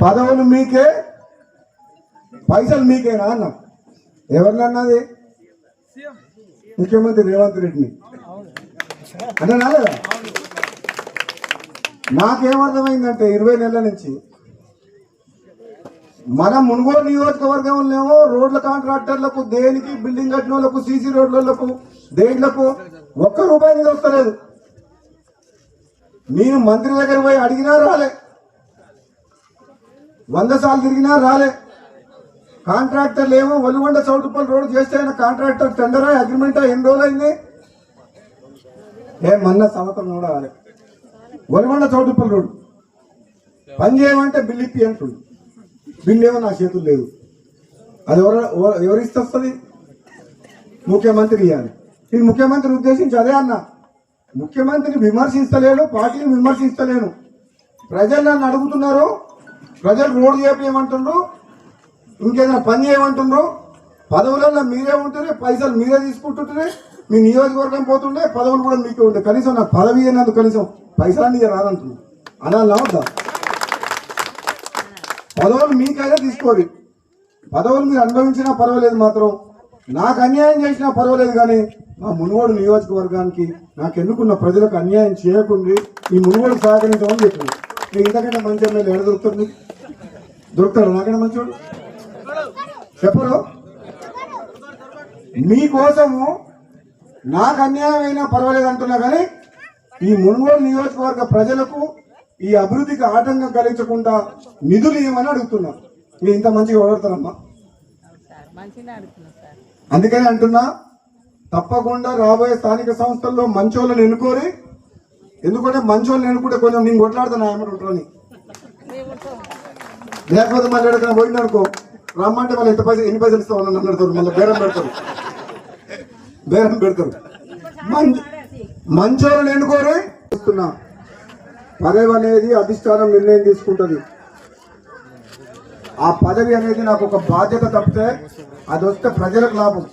పదవులు మీకే పైసలు మీకేనా అన్న. ఎవరినన్నది? ముఖ్యమంత్రి రేవంత్ రెడ్డిని. అంటే నాలేదా నాకేమర్థమైందంటే ఇరవై నెలల నుంచి మన మునుగోలు నియోజకవర్గంలోనేమో రోడ్ల కాంట్రాక్టర్లకు దేనికి బిల్డింగ్ కట్టిన వాళ్ళకు సీసీ రోడ్లకు దేంట్లకు ఒక్క రూపాయి వస్తలేదు. నేను మంత్రి దగ్గర పోయి అడిగినా రాలే. వంద సార్లు తిరిగినా రాలే. కాంట్రాక్టర్లు ఏమో ఒలిగొండ చౌటుపల్లి రోడ్ చేస్తే ఆయన కాంట్రాక్టర్ టెండరా అగ్రిమెంటా ఎన్ని రోజులైంది? ఏ మొన్న సంవత్సరం కూడా రాలే. ఒలిగొండ చౌటుపల్లి రోడ్ పని చేయమంటే బిల్ ఇప్పి అంటుండు. బిల్ ఏమో నా చేతులు లేదు అది ఎవరు ఎవరు- వస్తుంది? ముఖ్యమంత్రి ఇవ్వాలి నేను ముఖ్యమంత్రి ఉద్దేశించి అదే అన్నా. ముఖ్యమంత్రిని విమర్శిస్తలేను పార్టీని విమర్శిస్తలేను ప్రజలు నన్ను అడుగుతున్నారు ప్రజలు రోడ్డు చేపించమంటుండ్రు ఇంకేదైనా పని చేయమంటుండ్రు పదవులలో మీరే ఉంటుండే పైసలు మీరే తీసుకుంటుంటే మీ నియోజకవర్గం పోతుండే పదవులు కూడా మీకే ఉండే. కనీసం నాకు పదవి అయినందుకు కనీసం పైసలన్నీ రాదంటున్నాను అలా వద్దా. పదవులు మీకైనా తీసుకోరు. పదవులు మీరు అనుభవించినా పర్వాలేదు మాత్రం. నాకు అన్యాయం చేసినా పర్వాలేదు కానీ మా మునుగోడు నియోజకవర్గానికి నాకు ఎన్నుకున్న ప్రజలకు అన్యాయం చేయకుండా ఈ మునుగోడు సహకరించమని చెప్పింది మీరు ఇంతకంటే మంచి ఎమ్మెల్యే ఎక్కడ దొరుకుతారు మీకు? దొరుకుతాడు నాకంటే మంచివాడు చెప్పరు? మీకోసము నాకు అన్యాయం అయినా పర్వాలేదు అంటున్నా కానీ ఈ మునుగోలు నియోజకవర్గ ప్రజలకు ఈ అభివృద్ధికి ఆటంకం కలిగించకుండా నిధులు ఇవ్వమని అడుగుతున్నా. మీరు ఇంత మంచిగా ఓడతారమ్మా అందుకనే అందుకని అంటున్నా తప్పకుండా రాబోయే స్థానిక సంస్థల్లో మంచోళ్ళని ఎన్నుకోరి ఎందుకంటే మంచోళ్ళు నేను కూడా కొంచెం నేను కొట్లాడుతాను ఆమె ఉంటారని లేకపోతే మళ్ళీ ఎక్కడ పోయింది అనుకో రమ్మంటే మళ్ళీ ఎంత పైసలు ఎన్ని పైసలు ఇస్తావు అని అడుగుతారు మళ్ళీ బేరం పెడతారు. బేరం పెడతారు. మం- మంచోళ్ళని ఎన్నుకోరి ఇస్తున్నా పదవి అనేది అధిష్టానం నిర్ణయం తీసుకుంటుంది. ఆ పదవి అనేది నాకు ఒక బాధ్యత తప్పితే అది వస్తే ప్రజలకు లాభం.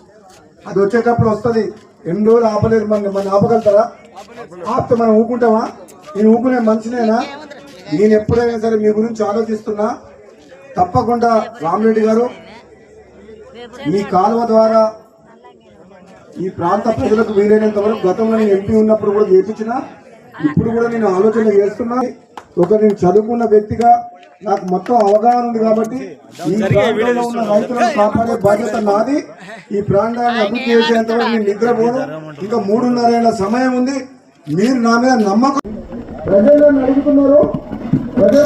అది వచ్చేటప్పుడు వస్తుంది. ఎన్ని రోజులు ఆపలేరు మన ఆపగలుగుతారా? ఆపితే మనం ఊకుంటామా నేను ఊకునే మనిషినేనా? నేను ఎప్పుడైనా సరే మీ గురించి ఆలోచిస్తున్నా. తప్పకుండా రామరెడ్డి గారు మీ కాలువ ద్వారా ఈ ప్రాంత ప్రజలకు వీలైనంత వరకు గతంలో నేను ఎంపీ ఉన్నప్పుడు కూడా చేపించిన ఇప్పుడు కూడా నేను ఆలోచన చేస్తున్నా. ఒక నేను చదువుకున్న వ్యక్తిగా నాకు మొత్తం అవగాహన ఉంది కాబట్టి ఈ ప్రాంతంలో ఉన్న రైతులను కాపాడే బాధ్యత నాది. ఈ ప్రాంతాన్ని అభివృద్ధి చేసేంత వరకు నేను నిద్రపోను. ఇంకా మూడున్నరేళ్ళ సమయం ఉంది. మీరు నా మీద నమ్మకం ప్రజలు నన్ను అడుగుతున్నారు. ప్రజలు